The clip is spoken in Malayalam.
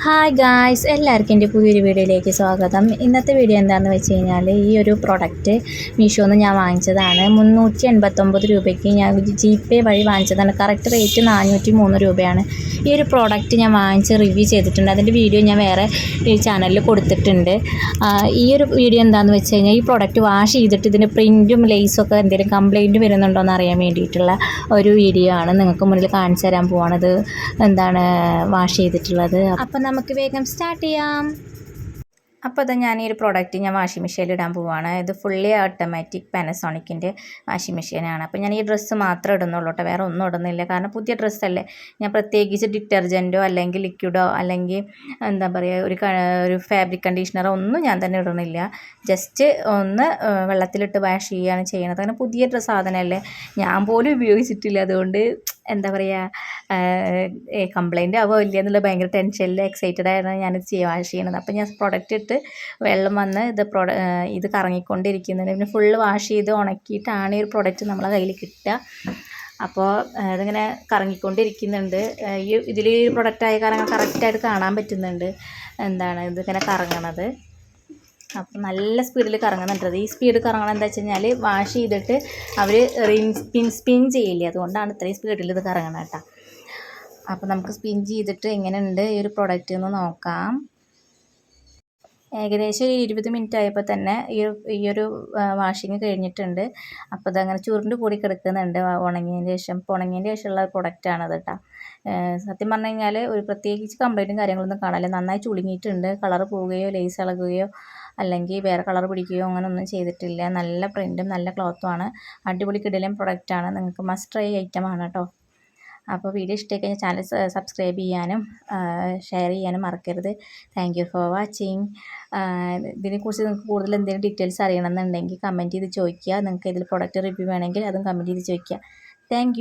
ഹായ് ഗായ്സ് എല്ലാവർക്കും എന്റെ പുതിയൊരു വീഡിയോയിലേക്ക് സ്വാഗതം. ഇന്നത്തെ വീഡിയോ എന്താണെന്ന് വെച്ച് കഴിഞ്ഞാൽ ഈ ഒരു പ്രൊഡക്റ്റ് മീഷോന്ന് ഞാൻ വാങ്ങിച്ചതാണ്. മുന്നൂറ്റി എൺപത്തൊമ്പത് രൂപയ്ക്ക് ഞാൻ ജി പേ വഴി വാങ്ങിച്ചതാണ്. കറക്റ്റ് റേറ്റ് നാനൂറ്റി മൂന്ന് രൂപയാണ്. ഈ ഒരു പ്രോഡക്റ്റ് ഞാൻ വാങ്ങിച്ച് റിവ്യൂ ചെയ്തിട്ടുണ്ട്. അതിന്റെ വീഡിയോ ഞാൻ വേറെ ഈ ചാനലിൽ കൊടുത്തിട്ടുണ്ട്. ഈ ഒരു വീഡിയോ എന്താണെന്ന് വെച്ച് കഴിഞ്ഞാൽ ഈ പ്രോഡക്റ്റ് വാഷ് ചെയ്തിട്ട് ഇതിന്റെ പ്രിന്റും ഒക്കെ എന്തെങ്കിലും കംപ്ലൈന്റ് വരുന്നുണ്ടോ എന്ന് അറിയാൻ വേണ്ടിയിട്ടുള്ള ഒരു വീഡിയോ ആണ്. നിങ്ങൾക്ക് മുന്നിൽ കാണിച്ചു തരാൻ പോവാണത് എന്താണ് വാഷ് ചെയ്തിട്ടുള്ളത്. അപ്പം നമുക്ക് വേഗം സ്റ്റാർട്ട് ചെയ്യാം. അപ്പോൾ അത് ഞാൻ ഈ ഒരു പ്രോഡക്റ്റ് ഞാൻ വാഷിംഗ് മെഷീനിൽ ഇടാൻ പോവുകയാണ് ഇത് ഫുള്ളി ഓട്ടോമാറ്റിക് പാനസോണിക്കിന്റെ വാഷിംഗ് മെഷീനാണ് അപ്പോൾ ഞാൻ ഈ ഡ്രസ്സ് മാത്രം ഇടുന്നുള്ളൂ കേട്ടോ വേറെ ഒന്നും ഇടുന്നില്ല. കാരണം പുതിയ ഡ്രസ്സല്ലേ ഞാൻ പ്രത്യേകിച്ച് ഡിറ്റർജന്റോ അല്ലെങ്കിൽ ലിക്വിഡോ അല്ലെങ്കിൽ എന്താ പറയുക ഒരു ഒരു ഫാബ്രിക് കണ്ടീഷണറോ ഒന്നും ഞാൻ തന്നെ ഇടുന്നില്ല. ജസ്റ്റ് ഒന്ന് വെള്ളത്തിലിട്ട് വാഷ് ചെയ്യുകയാണ് ചെയ്യുന്നത് കാരണം പുതിയ ഡ്രസ്സ് സാധനമല്ലേ ഞാൻ പോലും ഉപയോഗിച്ചിട്ടില്ല. അതുകൊണ്ട് എന്താ പറയുക കംപ്ലൈന്റ് ആവുമോ ഇല്ല എന്നുള്ള ഭയങ്കര ടെൻഷനിൽ എക്സൈറ്റഡ് ആയിരുന്നു ഞാനിത് ചെയ്യുക വാഷ് ചെയ്യണത്. അപ്പോൾ ഞാൻ പ്രൊഡക്റ്റ് ഇട്ട് വെള്ളം വന്ന് ഇത് പ്രൊഡ ഇത് കറങ്ങിക്കൊണ്ടിരിക്കുന്നുണ്ട്. പിന്നെ ഫുള്ള് വാഷ് ചെയ്ത് ഉണക്കിയിട്ടാണ് ഈ ഒരു പ്രൊഡക്റ്റ് നമ്മളെ കയ്യിൽ കിട്ടുക. അപ്പോൾ ഇതിങ്ങനെ കറങ്ങിക്കൊണ്ടിരിക്കുന്നുണ്ട്. ഈ ഇതിൽ ഈ പ്രൊഡക്റ്റായ കാരണം കറക്റ്റായിട്ട് കാണാൻ പറ്റുന്നുണ്ട്. എന്താണ് ഇതിങ്ങനെ കറങ്ങണത്. അപ്പം നല്ല സ്പീഡിൽ കറങ്ങുന്നുണ്ടത് ഈ സ്പീഡ് കറങ്ങണം എന്താ വെച്ച് കഴിഞ്ഞാൽ വാഷ് ചെയ്തിട്ട് അവർ സ്പിൻ സ്പിൻ ചെയ്യില്ലേ? അതുകൊണ്ടാണ് ഇത്രയും സ്പീഡിൽ ഇത് കറങ്ങണം കേട്ടോ. അപ്പം നമുക്ക് സ്പിൻ ചെയ്തിട്ട് എങ്ങനെയുണ്ട് ഈ ഒരു പ്രൊഡക്റ്റ് എന്ന് നോക്കാം. ഏകദേശം ഒരു ഇരുപത് മിനിറ്റ് ആയപ്പോൾ തന്നെ ഈ ഒരു വാഷിങ് കഴിഞ്ഞിട്ടുണ്ട്. അപ്പോൾ അതങ്ങനെ ചുരുണ്ട് കൂടി കിടക്കുന്നുണ്ട് ഉണങ്ങിയതിന് ശേഷം. ഇപ്പോൾ ഉണങ്ങിയതിന് ശേഷമുള്ള പ്രൊഡക്റ്റാണ് അത് കേട്ടോ. സത്യം പറഞ്ഞു കഴിഞ്ഞാൽ ഒരു പ്രത്യേകിച്ച് കംപ്ലൈന്റും കാര്യങ്ങളൊന്നും കാണാനില്ല. നന്നായി ചുളുങ്ങിയിട്ടുണ്ട്. കളർ പോവുകയോ ലേസ് ഇളകുകയോ അല്ലെങ്കിൽ വേറെ കളർ പിടിക്കുകയോ അങ്ങനെ ഒന്നും ചെയ്തിട്ടില്ല. നല്ല പ്രിന്റും നല്ല ക്ലോത്തുമാണ് അടിപൊളി കിടിലൻ പ്രൊഡക്റ്റാണ് നിങ്ങൾക്ക് മസ്റ്റ് ട്രൈ ഐറ്റമാണ് കേട്ടോ അപ്പോൾ വീഡിയോ ഇഷ്ടമായി ചാനൽ സബ്സ്ക്രൈബ് ചെയ്യാനും ഷെയർ ചെയ്യാനും മറക്കരുത്. താങ്ക് യു ഫോർ വാച്ചിങ് ഇതിനെക്കുറിച്ച് നിങ്ങൾക്ക് കൂടുതൽ എന്തെങ്കിലും ഡീറ്റെയിൽസ് അറിയണമെന്നുണ്ടെങ്കിൽ കമന്റ് ചെയ്ത് ചോദിക്കുക. നിങ്ങൾക്ക് ഇതിൽ പ്രൊഡക്റ്റ് റിവ്യൂ വേണമെങ്കിൽ അതും കമന്റ് ചെയ്ത് ചോദിക്കുക. താങ്ക്